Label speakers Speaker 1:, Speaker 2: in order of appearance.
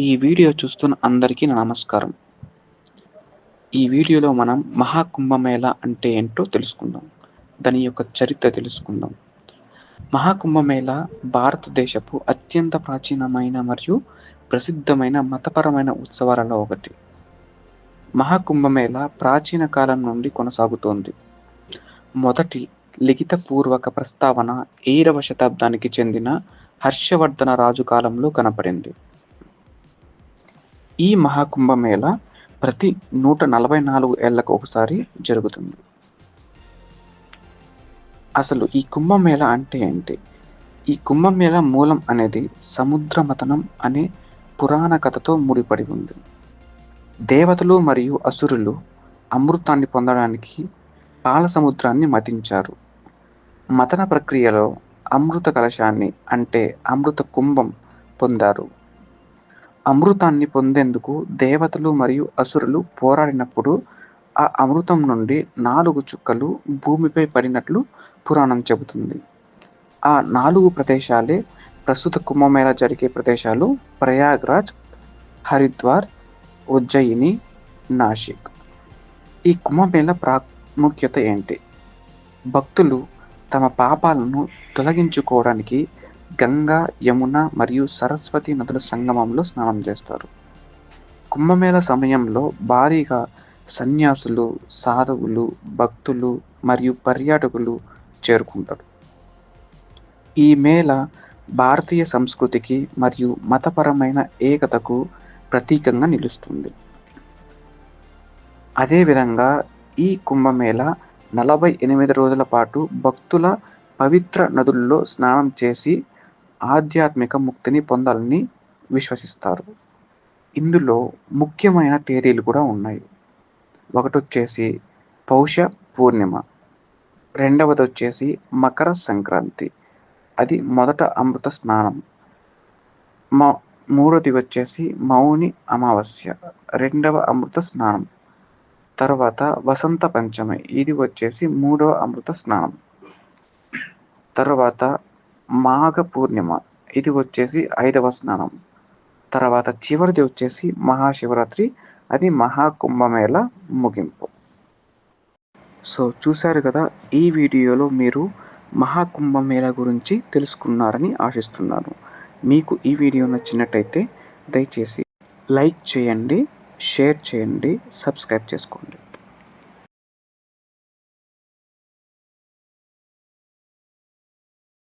Speaker 1: ఈ వీడియో చూస్తున్న అందరికీ నమస్కారం. ఈ వీడియోలో మనం మహాకుంభమేళ అంటే ఏంటో తెలుసుకుందాం. దాని యొక్క చరిత్ర తెలుసుకుందాం. మహాకుంభమేళ భారతదేశపు అత్యంత ప్రాచీనమైన మరియు ప్రసిద్ధమైన మతపరమైన ఉత్సవాలలో ఒకటి. మహాకుంభమేళ ప్రాచీన కాలం నుండి కొనసాగుతోంది. మొదటి లిఖితపూర్వక ప్రస్తావన ఏడవ శతాబ్దానికి చెందిన హర్షవర్ధన రాజు కాలంలో కనపడింది. ఈ మహాకుంభమేళ ప్రతి నూట నలభై నాలుగు ఏళ్ళకు ఒకసారి జరుగుతుంది. అసలు ఈ కుంభమేళ అంటే ఏంటి? ఈ కుంభమేళ మూలం అనేది సముద్ర మతనం అనే పురాణ కథతో ముడిపడి ఉంది. దేవతలు మరియు అసురులు అమృతాన్ని పొందడానికి పాల సముద్రాన్ని మతించారు. మతన ప్రక్రియలో అమృత కలశాన్ని అంటే అమృత కుంభం పొందారు. అమృతాన్ని పొందేందుకు దేవతలు మరియు అసురులు పోరాడినప్పుడు ఆ అమృతం నుండి నాలుగు చుక్కలు భూమిపై పడినట్లు పురాణం చెబుతుంది. ఆ నాలుగు ప్రదేశాలే ప్రస్తుత కుంభమేళా జరిగే ప్రదేశాలు ప్రయాగ్రాజ్ హరిద్వార్ ఉజ్జయిని నాసిక్. ఈ కుంభమేళ ప్రాముఖ్యత ఏంటి? భక్తులు తమ పాపాలను తొలగించుకోవడానికి గంగా యమున మరియు సరస్వతి నదుల సంగమంలో స్నానం చేస్తారు. కుంభమేళ సమయంలో భారీగా సన్యాసులు సాధువులు భక్తులు మరియు పర్యాటకులు చేరుకుంటారు. ఈ మేళ భారతీయ సంస్కృతికి మరియు మతపరమైన ఏకతకు ప్రతీకంగా నిలుస్తుంది. అదేవిధంగా ఈ కుంభమేళ నలభై ఎనిమిది రోజుల పాటు భక్తుల పవిత్ర నదుల్లో స్నానం చేసి ఆధ్యాత్మిక ముక్తిని పొందాలని విశ్వసిస్తారు. ఇందులో ముఖ్యమైన తేదీలు కూడా ఉన్నాయి. ఒకటి వచ్చేసి పౌష పూర్ణిమ. రెండవది వచ్చేసి మకర సంక్రాంతి. అది మొదట అమృత స్నానం. మా మూడోది వచ్చేసి మౌని అమావాస్య. రెండవ అమృత స్నానం. తర్వాత వసంత పంచమి. ఇది వచ్చేసి మూడవ అమృత స్నానం. తర్వాత మాఘ పూర్ణిమ ఇది వచ్చేసి ఐదవ స్నానం. తర్వాత చివరిది వచ్చేసి మహాశివరాత్రి. అది మహాకుంభమేళ ముగింపు. సో చూశారు కదా ఈ వీడియోలో మీరు మహాకుంభమేళ గురించి తెలుసుకున్నారని ఆశిస్తున్నాను. మీకు ఈ వీడియో నచ్చినట్టయితే దయచేసి లైక్ చేయండి షేర్ చేయండి సబ్స్క్రైబ్ చేసుకోండి.